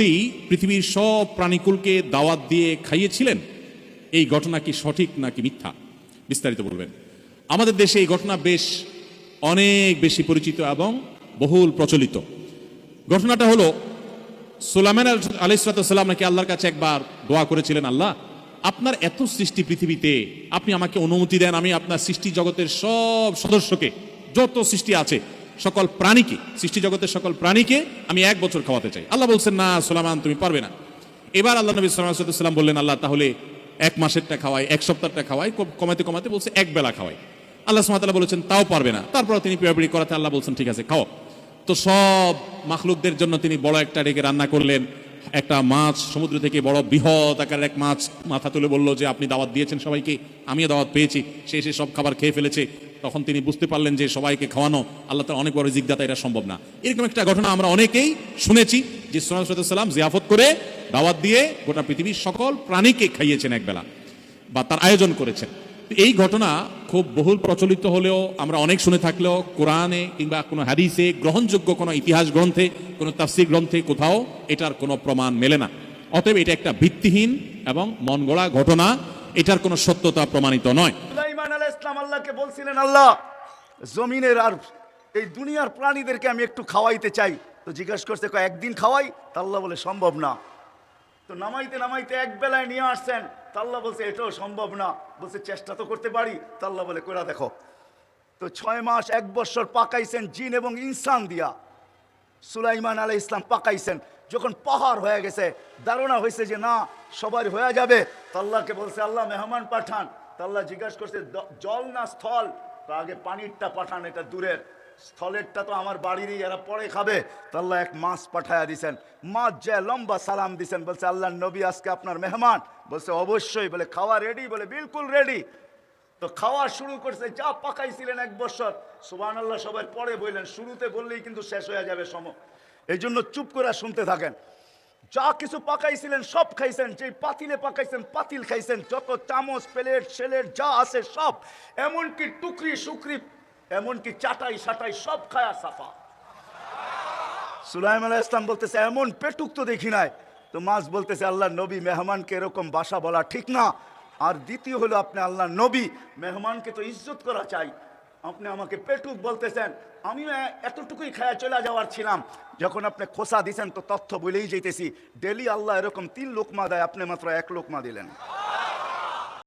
সত্যি পৃথিবীর সব প্রাণীকুলকে দাওয়াত দিয়ে খাইয়েছিলেন, এই ঘটনা কি সঠিক নাকি মিথ্যা? বিস্তারিত বলবেন। আমাদের দেশে এই ঘটনা বেশ অনেক বেশি পরিচিত এবং বহুল প্রচলিত। ঘটনাটা হলো, সুলাইমান আলাইসালাম নাকি আল্লাহর কাছে একবার দোয়া করেছিলেন, আল্লাহ, আপনার এত সৃষ্টি পৃথিবীতে, আপনি আমাকে অনুমতি দেন, আমি আপনার সৃষ্টি জগতের সব সদস্যকে, যত সৃষ্টি আছে সকল প্রাণীকে, সৃষ্টি জগতের সকল প্রাণীকে আমি এক বছর খাওয়াতে চাই। আল্লাহ বলছেন, না সুলাইমান তুমি পারবে না। এবার আল্লাহ নবী সাল্লাম বললেন, আল্লাহ, তাহলে এক মাসেরটা খাওয়াই, এক সপ্তাহটা খাওয়াই, কম- কমাতে কমাতে বলছে এক বেলা খাওয়াই। আল্লাহ সুমাতাল্লাহ বলেছেন, তাও পারবে না। তারপর তিনি পিড়াপিড়ি করাতে আল্লাহ বলছেন, ঠিক আছে, খাও। তো সব মাখলুকদের জন্য তিনি বড় একটা ডেকে রান্না করলেন। একটা মাছ, সমুদ্র থেকে বড় বৃহৎ আকারের এক মাছ। মাথা তুলে বলল যে, আপনি দাওয়াত দিয়েছেন সবাইকে, আমিও দাওয়াত পেয়েছি। সে এসে সব খাবার খেয়ে ফেলেছে। তখন তিনি বুঝতে পারলেন যে সবাইকে খাওয়ানো আল্লাহ তার অনেক বড় জিজ্ঞাতা এটা সম্ভব না। এরকম একটা ঘটনা আমরা অনেকেই শুনেছি যে সাল্লাম জিয়াফত করে দাওয়াত দিয়ে গোটা পৃথিবীর সকল প্রাণীকে খাইয়েছেন একবেলা বা তার আয়োজন করেছেন। এই ঘটনা খুব বহুল প্রচলিত হলেও আমরা অনেক শুনে থাকলেও কোরআনে কিংবা কোনো হাদিসে গ্রহণযোগ্য কোনো ইতিহাস গ্রন্থে, কোনো তাফসির গ্রন্থে কোথাও এটার কোনো প্রমাণ মেলে না। অতএব এটা একটা ভিত্তিহীন এবং মন ঘটনা, এটার কোনো সত্যতা প্রমাণিত নয়। ইসলাম আল্লাহকে বলছিলেন, আল্লাহ, জমিনের আর এই দুনিয়ার প্রাণীদেরকে আমি একটু খাওয়াইতে চাই। তো জিজ্ঞাসা করছে একদিন খাওয়াই? তাল্লাহ বলে, সম্ভব না। তো নামাইতে নামাইতে এক বেলায় নিয়ে আসছেন। তাল্লাহ বলছে, এটাও সম্ভব না। বলছে, চেষ্টা তো করতে পারি। তা আল্লাহ বলে করে দেখো। তো ছয় মাস, এক বছর পাকাইছেন জিন এবং ইনসান দিয়া। সুলাইমান আলাই ইসলাম পাকাইছেন। যখন পাহাড় হয়ে গেছে, ধারণা হয়েছে যে না, সবার হয়ে যাবে। তাল্লাহকে বলছে, আল্লাহ, মেহমান পাঠান। আল্লাহ জিজ্ঞাসা করছে জল না স্থল? তো আগে পানিরটা পাঠান, এটা দূরের। স্থলেরটা তো আমার বাড়িরই, এরা পরে খাবে। তো আল্লাহ এক মাছ পাঠায়া দিছেন। মাছ যায় লম্বা সালাম দিছেন, বলছে আল্লাহ নবী আজকে আপনার মেহমান। বলছে, অবশ্যই। বলে, খাওয়া রেডি বলে, বিলকুল রেডি তো খাওয়া শুরু করছে, যা পাকাইছিলেন এক বছর। সুবান আল্লাহ সবাই পরে বললেন। শুরুতে বললেই কিন্তু শেষ হয়ে যাবে সম। এই জন্য চুপ করে শুনতে থাকেন। যা কিছু পাকাইছিলেন, সব খাইছেন যে পাতিলে পাকাইছেন, পাতিল খাইছেন, যত চামচ, প্লেট সেলেট যা আছে সব, এমনকি টুকরি, সুকরি, এমনকি চাটাই, সাটাই, সব খায়া সাফা। সুলাইম আলাহ ইসলাম বলতেছে, এমন পেটুক তো দেখি নাই। তো মাছ বলতেছে, আল্লাহ নবী, মেহমানকে এরকম বাসা বলা ঠিক না। আর দ্বিতীয় হলো আপনি আল্লাহ নবী, মেহমানকে তো ইজ্জত করা চাই। আপনি আমাকে পেটুক বলতেছেন, আমিও এতটুকুই খায়া চলে যাওয়ার ছিলাম। যখন আপনি খোসা দিছেন, তো তথ্য বলেই যেতেছি ডেলি আল্লাহ এরকম তিন লোকমা দেয়, আপনি মাত্র এক লোকমা দিলেন।